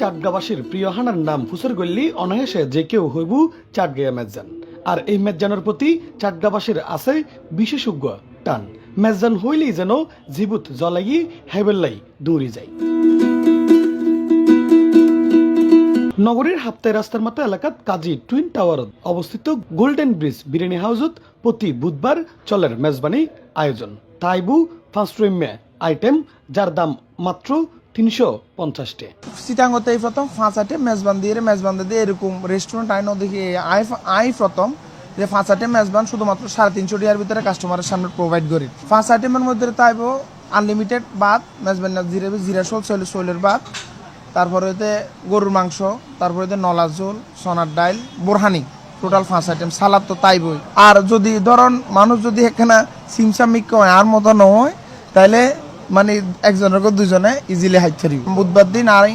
চাটগাবাসীর প্রিয় হানার নাম ফুসর গল্লি, অনায়াসে যে কেউ হইবু চাটগায়া মেজান। আর এই মেজানের প্রতি চাটগাবাসীর আছে বিশেষজ্ঞ টান। মেজান হইলেই যেন জীবুত জলাগি হেবেল্লাই দৌড়ি যায়। নগরীর হাপ্তায় রাস্তার মাথা এলাকাত কাজী টুইন টাওয়ারত অবস্থিত গোল্ডেন ব্রিজ বিরিয়ানি হাউসত প্রতি বুধবার চলের মেজবানি আয়োজন। তাইবু ফার্স্ট আইটেম, যার দাম মাত্র তিনশো পঞ্চাশটি। চিটাঙ্গতে এই প্রথম, ফাঁসাটে মেজবান দিয়ে মেজবান দিয়ে এরকম রেস্টুরেন্ট আইন দেখি আই আই প্রথম, যে ফাঁসাটে মেজবান শুধুমাত্র সাড়ে তিনশো টাকার ভিতরে কাস্টমারের সামনে প্রোভাইড করি। ফাঁস আইটেমের মধ্যে তাইব আনলিমিটেড ভাত, মেজবান জিরে, জিরা শোল, শৈল শৈলের ভাত, তারপরে হইতে গরুর মাংস, তারপরে হইতে নলা ঝোল, সোনার ডাইল, বোরহানি টোটাল পাঁচ আইটেম সালাদ তো তাই বই আর যদি ধরুন, মানুষ যদি এখানে সিমসামিক হয় আর মতো নয় তাহলে মানে একজনের দুজনে ইজিলি হাইট পারিব বুধবার দিন আর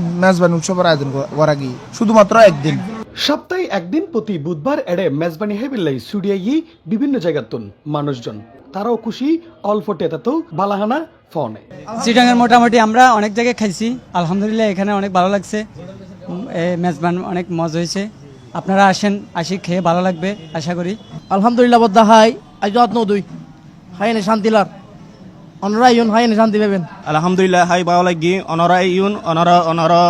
মেজবানি উৎসবের আয়োজন করা- গিয়ে শুধুমাত্র একদিন। সপ্তাহে একদিন প্রতি বুধবার এড়ে মেজবানি হেবিল্লাই সুডিয়াই বিভিন্ন জায়গাতুন মানুষজন। তারাও খুশি অল্প টেতাতেও বালাহানা ফনে। চিটাঙের মোটামুটি আমরা অনেক জায়গায় খাইছি। আলহামদুলিল্লাহ এখানে অনেক ভালো লাগছে। মেজবান অনেক মজা হয়েছে। আপনারা আসেন আসি খেয়ে ভালো লাগবে আশা করি। আলহামদুলিল্লাহ বদ্দা হাই। আজ যত্ন দুই হাই নে শান্তিলার অনরা ইউন হাই নে শান্তি পাবেন আলহামদুলিল্লাহ হাই বাও লাগি। অনরা ইউন অনরা অনরা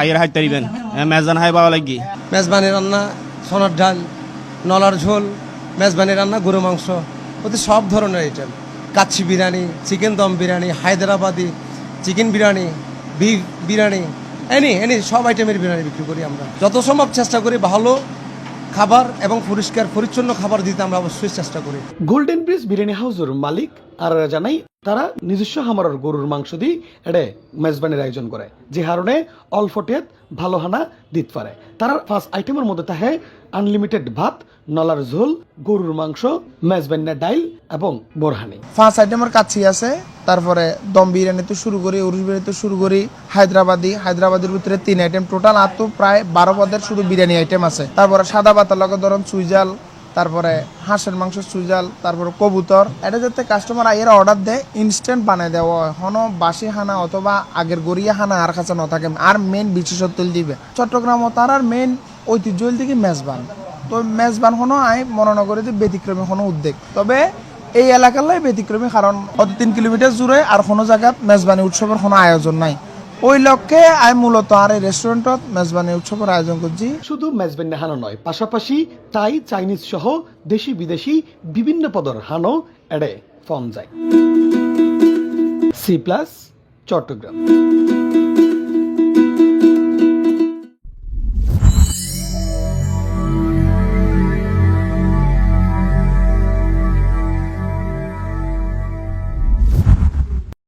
আইয়ের হাই তারিবেন মেজান হাই বাও লাগি। মেজবানি রান্না সোনার ডাল নলার ঝোল মেজবানি রান্না গরু মাংস ওতে সব ধরনের item kacchi biryani chicken dum biryani Hyderabadi chicken biryani beef biryani any any সব আইটেমের বিরিয়ানি বিক্রি করি আমরা। যত সম্ভব চেষ্টা করি ভালো খাবার এবং পরিষ্কার পরিচ্ছন্ন খাবার দিতে আমরা অবশ্যই চেষ্টা করি। গোল্ডেন ব্রিজ বিরিয়ানি হাউসের মালিক আর জানাই তারা নিজস্ব হামারের গরুর মাংস দিয়ে এড়ে মেজবানির আয়োজন করে। যে হারণে অল্প টেত ভালো হানা দিতে পারে। তারা ফার্স্ট আইটেমের মধ্যে থাকে আনলিমিটেড ভাত, নলার ঝোল, গরুর মাংস মেজবান্না ডাইল এবং বোরহানি। পাঁচ আইটেমের কাচ্ছি আছে, তারপরে দম বিরিয়ানি তো শুরু করি উরুস বিরিয়ানি তো শুরু করি, হায়দ্রাবাদি। হায়দ্রাবাদের ভিতরে তিন আইটেম টোটাল আর তো প্রায় বারো পদের শুধু বিরিয়ানি আইটেম আছে। তারপরে সাদা পাতার লগে ধরুন চুইজাল তারপরে হাঁসের মাংস চুইজাল তারপরে কবুতর। এটা যাতে কাস্টমার আইয়ের অর্ডার দেয় ইনস্ট্যান্ট বানায় দেওয়া হয় হনো বাসি হানা অথবা আগের গড়িয়া হানা আর কাছে ন থাকে আর মেন বিশেষত্ব দিবে চট্টগ্রাম তার মেন ঐতিহ্য দিকে মেজবান। তো মেজবান হনো আই মনোনগরে যে ব্যতিক্রমী কোনো উদ্যোগ। তবে এই এলাকার ব্যতিক্রমী, কারণ অত তিন কিলোমিটার জুড়ে আর কোনো জায়গাত মেজবানি উৎসবের কোনো আয়োজন নাই। ওই লক্ষ্যে আমি মূলত আর এই রেস্টুরেন্টত মেজবানি উৎসবের আয়োজন করছি। শুধু মেজবানি হানো নয়, পাশাপাশি তাই চাইনিজ সহ দেশি বিদেশি বিভিন্ন পদর হানো এড়ে ফর্ম যায়। C plus Chattogram.